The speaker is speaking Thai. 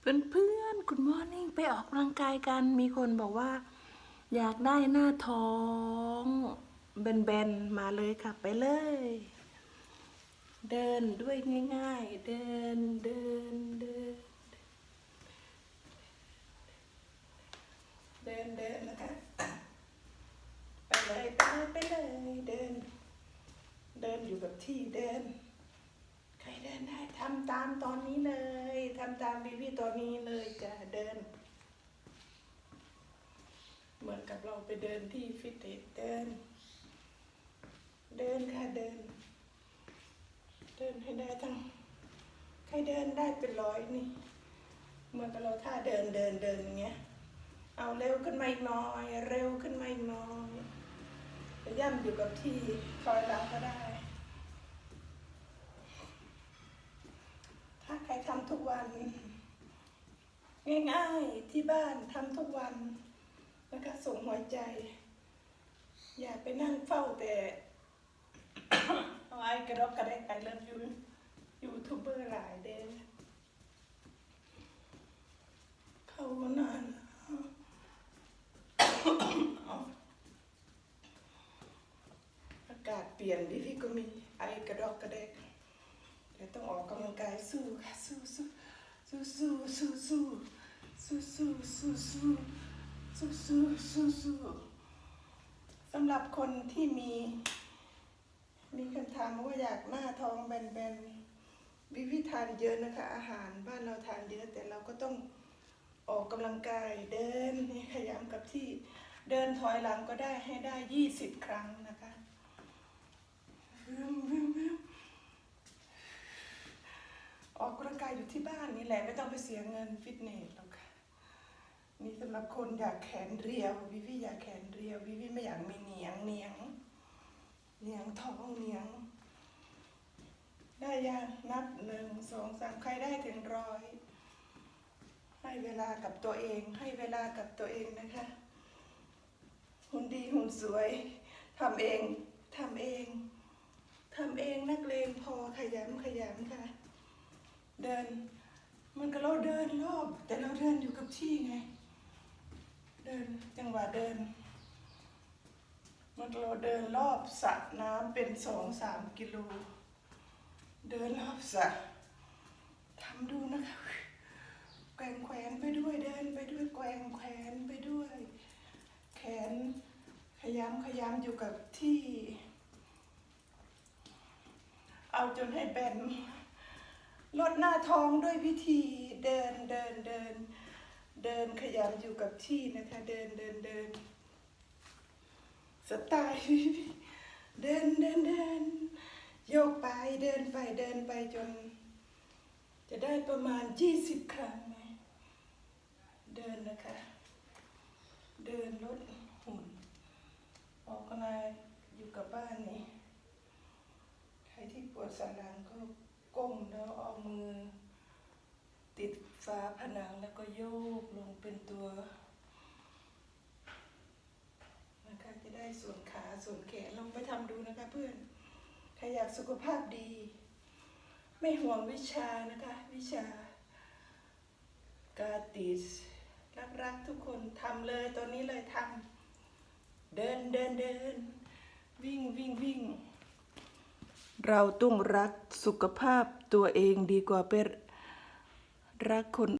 เพื่อนเพื่อนคุณมอร์นิ่งไปออกกำลังกายกัน มีคนบอกว่า อยากได้หน้าท้องแบนๆ มาเลยค่ะไปเลย เดินด้วยง่าย ๆ เดินเดินเดินเดินเดินนะคะไปเลยไปเลยไปเลยเดิน เดินอยู่กับที่เดิน ใครเดินได้ทำตามตอนนี้เลย ทำตามบีบีตอนนี้เลยจะเดิน เหมือนกับเราไปเดินที่ฟิตเนสเดิน เดินค่ะเดิน เดินให้ได้ทั้งใครเดินได้เป็นร้อยนี่เหมือนกับเราท่าเดินเดินเดินอย่างเงี้ยเอาเร็วขึ้นมาอีกน่อย เร็วขึ้นมาอีกน่อยย่ำอยู่กับที่คอยหลังก็ได้ ถ้าใคร ทุกวัน ง่ายๆที่บ้านทำทุกวัน แล้วก็ส่งหัวใจ อย่าไปนั่งเฝ้าแต่เอาไอ้กระดอกกระแดกไอเลิฟยูยูทูบเบอร์หลายเด้อเขานานอากาศเปลี่ยนพี่พี่ก็มีไอกระดอกกระแดกเดี๋ยต้องออกกำลังกายสู้ค่ะสู้สู้สู้สู้สู้สู้ สู้สู้สู้สู้สู้สู้สู้สำหรับคนที่มี มีคำถามว่าอยากหน้าทองแบนๆวิวิทานเยอะนะคะ อาหารบ้านเราทานเยอะ แต่เราก็ต้องออกกำลังกายเดินขยำกับที่เดินถอยหลังก็ได้ให้ได้ยี่สิบครั้งนะคะออกกำลังกายอยู่ที่บ้านนี่แหละไม่ต้องไปเสียเงินฟิตเนสหรอก นี่สำหรับคนอยากแขนเรียววิวิอยากแขนเรียววิวิไม่อยากมีเหนียงเหนียงเหนียงท้องเหนียง ได้ยังนับหนึ่งสองสามใครได้ถึงร้อยให้เวลากับตัวเอง ให้เวลากับตัวเองนะคะหุ่นดีหุ่นสวยทำเองทำเองทำเองนักเลงพอขยันขยันค่ะ เดินมันก็เราเดินรอบ แต่เราเดินอยู่กับที่ไง ดินจังหวะเดิน มันเราเดินรอบสระน้ำเป็นสองสามกิโล เดินรอบสระทำดูนะคะแกว่งแขวนไปด้วยเดินไปด้วยแกว่งแขวนไปด้วย แขนขยำขยำอยู่กับที่ เอาจนให้แบนลดหน้าท้องด้วยวิธีเดิน นขยันอยู่กับที่นะคะ เดินเดินเดินสไตล์เดินเดินเดินโยกไปเดินไปเดินไปจน จะได้ประมาณยี่สิบครั้งไหมเดินนะคะ เดินลดหุ่น ออกกำลังอยู่กับบ้านนี่ใครที่ปวดสันหลังก็ก้มแล้วเอามือ ติดฝาผนังแล้วก็โยกลงเป็นตัวนะคะจะได้ส่วนขาส่วนแขนลองไปทำดูนะคะเพื่อนใครอยากสุขภาพดี ไม่ห่วงวิชานะคะ วิชา กาติสรักรักๆทุกคนทำเลยตอนนี้เลยทำเดินเดินเดินวิ่งวิ่งวิ่ง เราต้องรักสุขภาพตัวเองดีกว่าไป รักคน